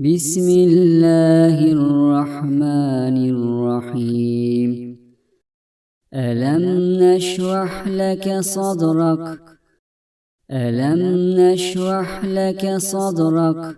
بسم الله الرحمن الرحيم. ألم نشرح لك صدرك؟ ألم نشرح لك صدرك؟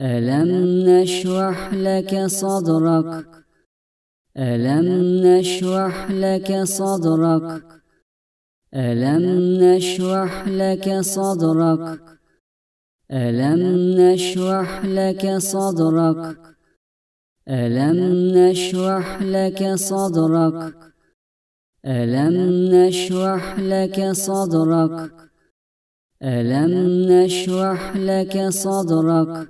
ألم نشرح لك صدرك؟ ألم نشرح لك صدرك؟ ألم نشرح لك صدرك؟ ألم نشرح لك صدرك؟ ألم نشرح لك صدرك؟ ألم نشرح لك صدرك؟ ألم نشرح لك صدرك؟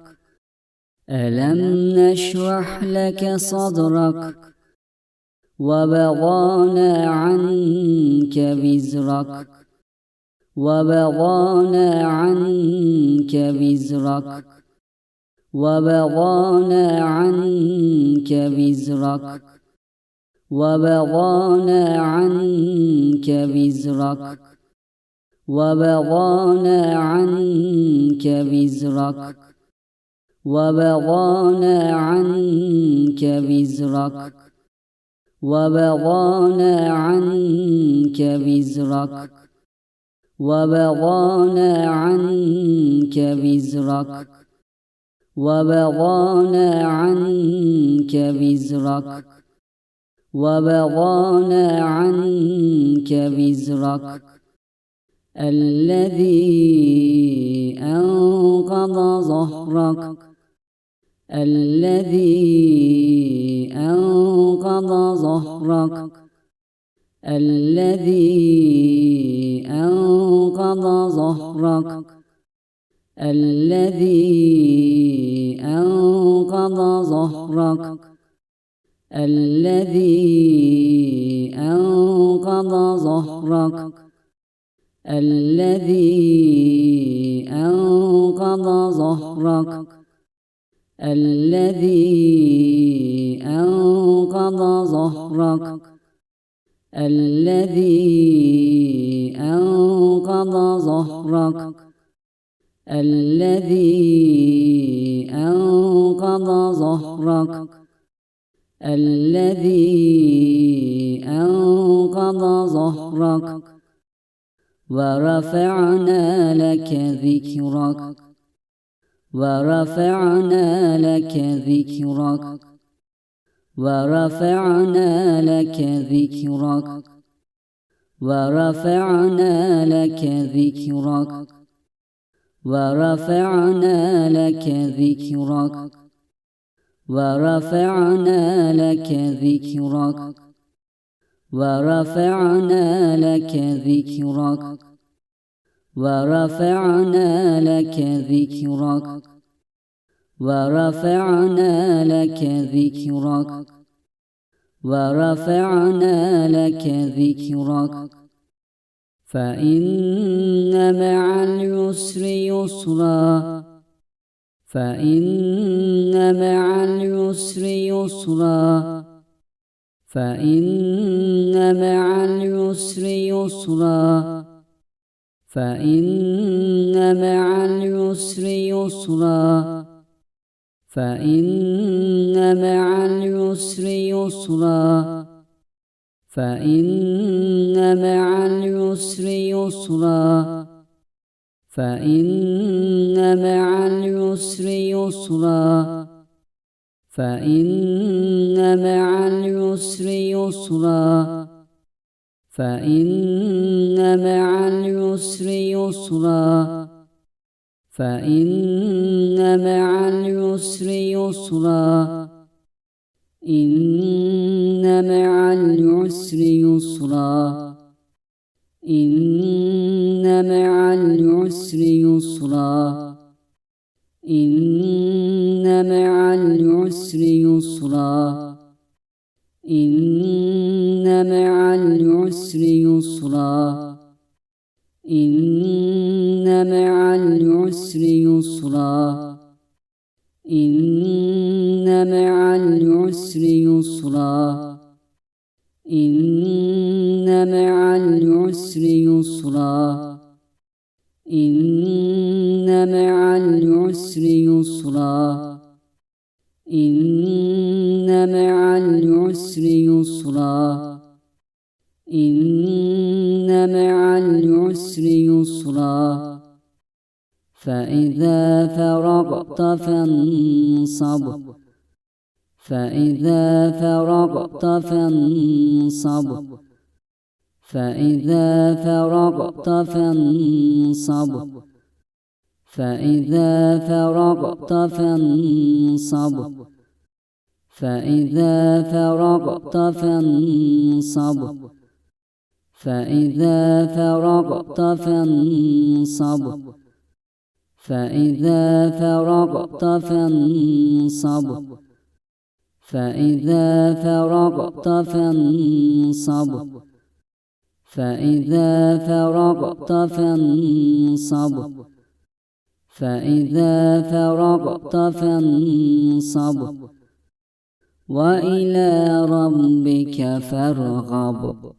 ألم نشرح لك صدرك؟ وبغانا عنك بزرك وبغانا عنك عنك وزرك وبغانا عنك وزرك وبغانا عنك وزرك وبغانا عنك وزرك وبغانا عنك وزرك وبغانا عنك وزرك. وبغانا عنك بزرك وبغانا عنك بزرك وبغانا عنك بزرك الذي أنقض ظهرك. الذي أنقض ظهرك. الذي أنقض ظهرك الذي أنقض ظهرك الذي أنقض ظهرك الذي أنقض ظهرك الذي أنقض ظهرك الذي أنقض ظهرك الذي أنقض ظهرك الذي أنقض ظهرك ورفعنا لك ذكرك. ورفعنا لك ذكرك. ورفعنا لك ذكرك. ورفعنا لك ذكرك. ورفعنا لك ذكرك. ورفعنا لك ذكرك. ورفعنا لك ذكرك. ورفعنا لك ذكرك. ورفعنا لك ذكرك. ورفعنا لك ذكرك. فإن مع اليسر يسرا. فإن مع اليسر يسرا. فإن مع اليسر يسرا. فإن مع اليسر يسرا. فإن مع اليسر يسرا. فإن مع اليسر يسرا. فإن مع اليسر يسرا. فإن مع اليسر يسرا. فإن مع اليسر يسرا. فإن مع اليسر يسرا إن مع العسر يسرا إن مع العسر يسرا إن مع العسر يسرا إن مع العسر يسرا إن مع العسر يسرا إن مع العسر يسرا إن مع العسر يسرا إن مع العسر يسرا إن مع العسر يسرا إن مع العسر يسرا فإذا فرغت فانصب. فإذا فرغت فانصب. فإذا فرغت فانصب. فإذا فرغت فانصب. فإذا فرغت فانصب. فإذا فرغت فانصب. فإذا فرغت فانصب. فإذا فرغت فانصب. فإذا فرغت فانصب. فإذا فرغت فانصب. وإلى ربك فارغب.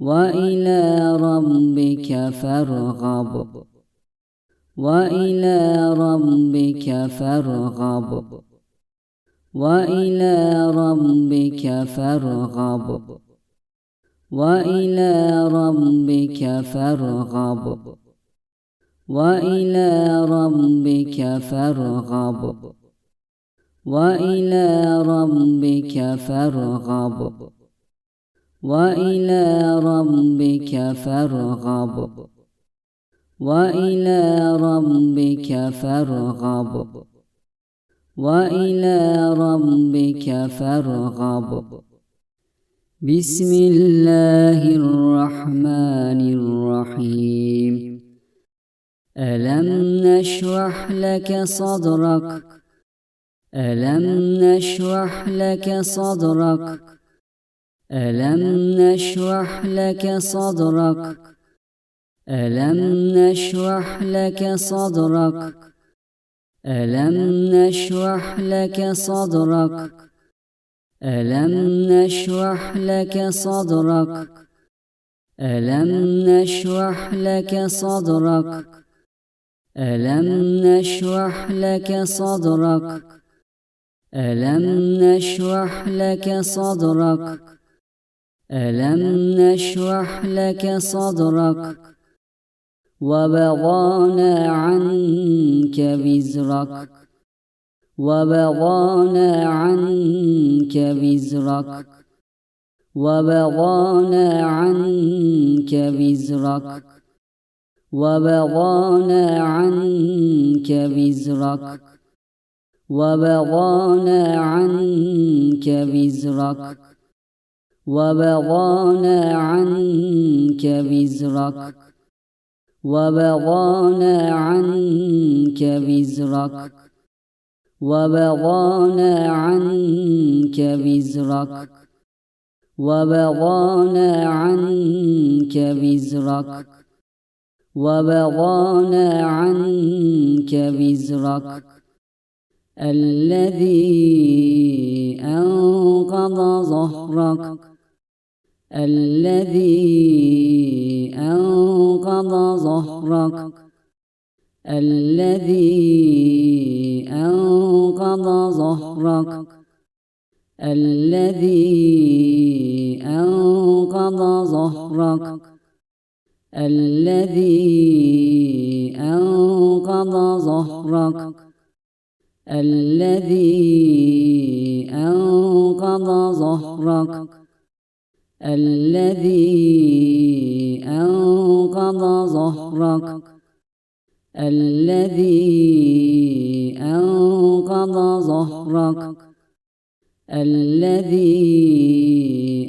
وإلى ربك فارغب. وإلى ربك فارغب. وإلى ربك فارغب. وإلى ربك فارغب. وإلى ربك فارغب. وإلى ربك فارغب. وإلى ربك فارغب. وإلى ربك فارغب. وإلى ربك فارغب. بسم الله الرحمن الرحيم. ألم نشرح لك صدرك؟ ألم نشرح لك صدرك؟ ألم نشرح لك صدرك؟ ألم نشرح لك صدرك ألم نشرح لك صدرك ألم نشرح لك صدرك ألم نشرح لك صدرك ألم نشرح لك صدرك ألم نشرح لك صدرك ألم نشرح لك صدرك وبغانا عنك وزرك. وبغانا عنك وزرك. وبغانا عنك وزرك. وبغانا عنك وزرك. وبغانا عنك وزرك. وبغانا عنك وزرك. وبغانا عنك وزرك. وبغانا عنك وزرك. وبغانا عنك وزرك. وبغانا عنك وزرك. الذي أنقض ظهرك. الذي أنقض ظهرك الذي أنقض ظهرك الذي أنقض ظهرك الذي أنقض ظهرك الذي أنقض ظهرك الذي أنقض ظهرك الذي أنقض ظهرك الذي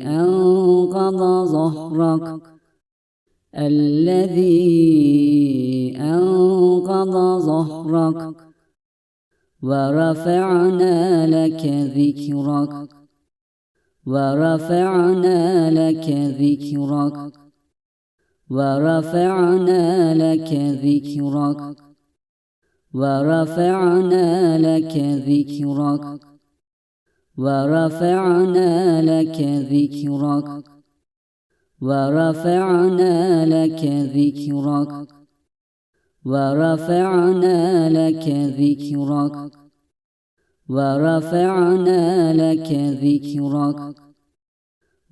أنقض ظهرك الذي أنقض ظهرك. ورفعنا لك ذكرك. ورفعنا لك ذكرك. ورفعنا لك ذكرك. ورفعنا لك ذكرك. ورفعنا لك ذكرك. ورفعنا لك ذكرك. ورفعنا لك ذكرك. ورفعنا لك ذكرك.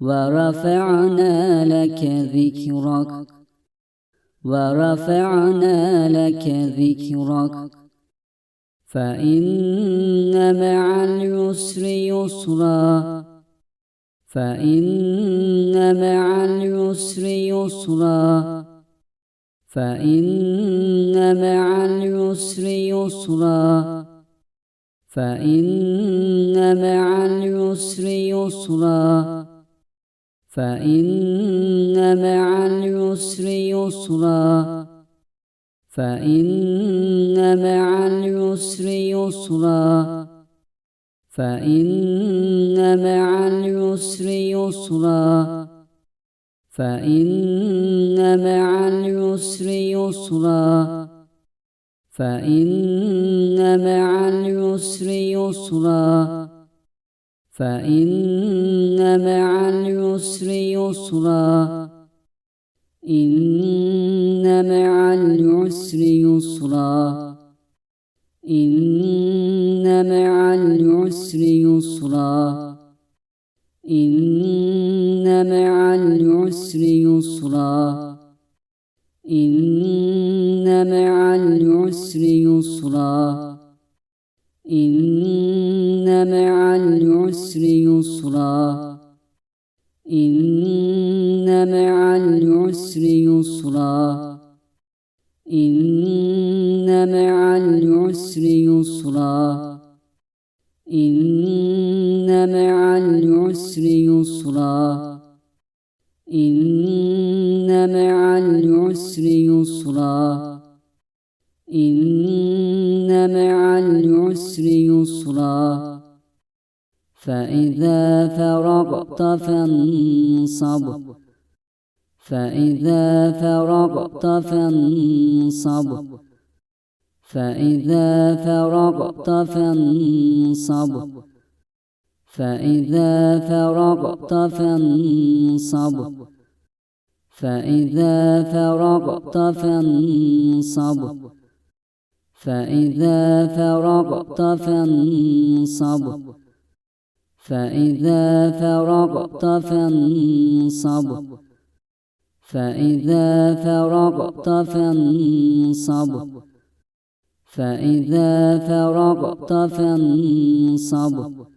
ورفعنا لك ذكرك. ورفعنا لك ذكرك. فإن مع اليسر يسرا. فإن مع اليسر يسرا. فإن مع اليسر يسرا. فإن مع اليسر يسرا. فإن مع اليسر يسرا. فإن مع اليسر يسرا. فإن مع اليسر يسرا. فإن مع اليسر يسرا. فإن مع اليسر يسرا. فإن مع اليسر يسرا. إن مع العسر يسرا. إن مع العسر يسرا. إن مع العسر يسرا. إن مع العسر يسرا إن مع العسر يسرا إن مع العسر يسرا إن مع العسر يسرا إن مع العسر يسرا إن مع العسر يسرا. إن مع العسر يسرا. فإذا فرغت فانصب. فإذا فرغت فانصب. فإذا فرغت فانصب. فإذا فرغت فانصب. فإذا فرغت فانصب. فإذا فرغت فانصب. فإذا فرغت فانصب. فإذا فرغت فانصب. فإذا فرغت فانصب.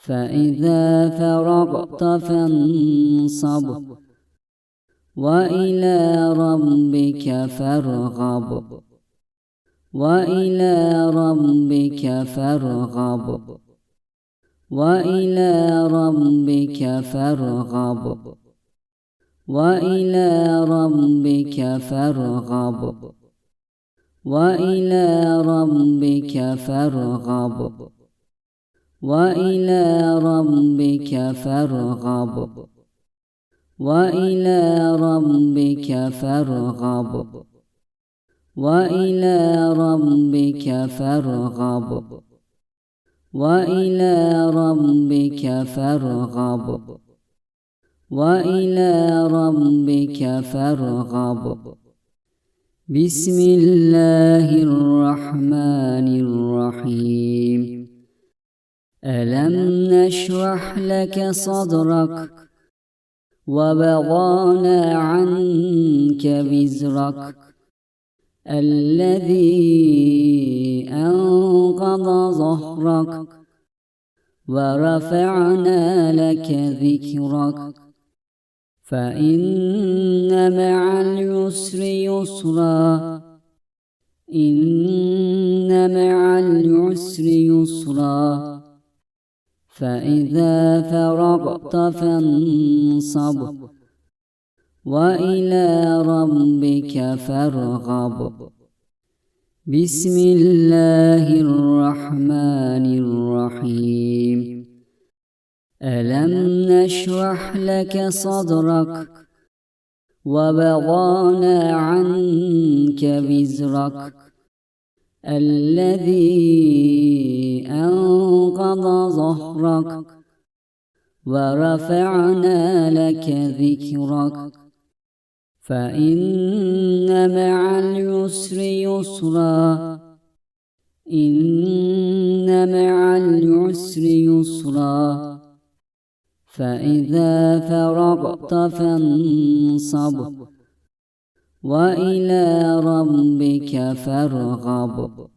فإذا فرغت فانصب وإلى ربك فارغب. وإلى ربك فارغب. وإلى ربك فارغب. وإلى ربك فارغب. وإلى ربك فارغب. وإلى ربك فارغب. وإلى ربك فارغب. وإلى ربك فارغب. وإلى ربك فارغب. وإلى ربك فارغب. بسم الله الرحمن الرحيم. ألم نشرح لك صدرك وبضانا عنك بزرك الذي أنقض ظهرك ورفعنا لك ذكرك فإن مع اليسر يسرا إن مع العسر يسرا فإذا فرغت فانصب. وإلى ربك فارغب. بسم الله الرحمن الرحيم. ألم نشرح لك صدرك؟ وبضانا عنك بزرك الذي أنقض ظهرك ورفعنا لك ذكرك. فإن مع اليسر يسرا إن مع العسر يسرا. فإذا فرغت فانصب وإلى ربك فارغب.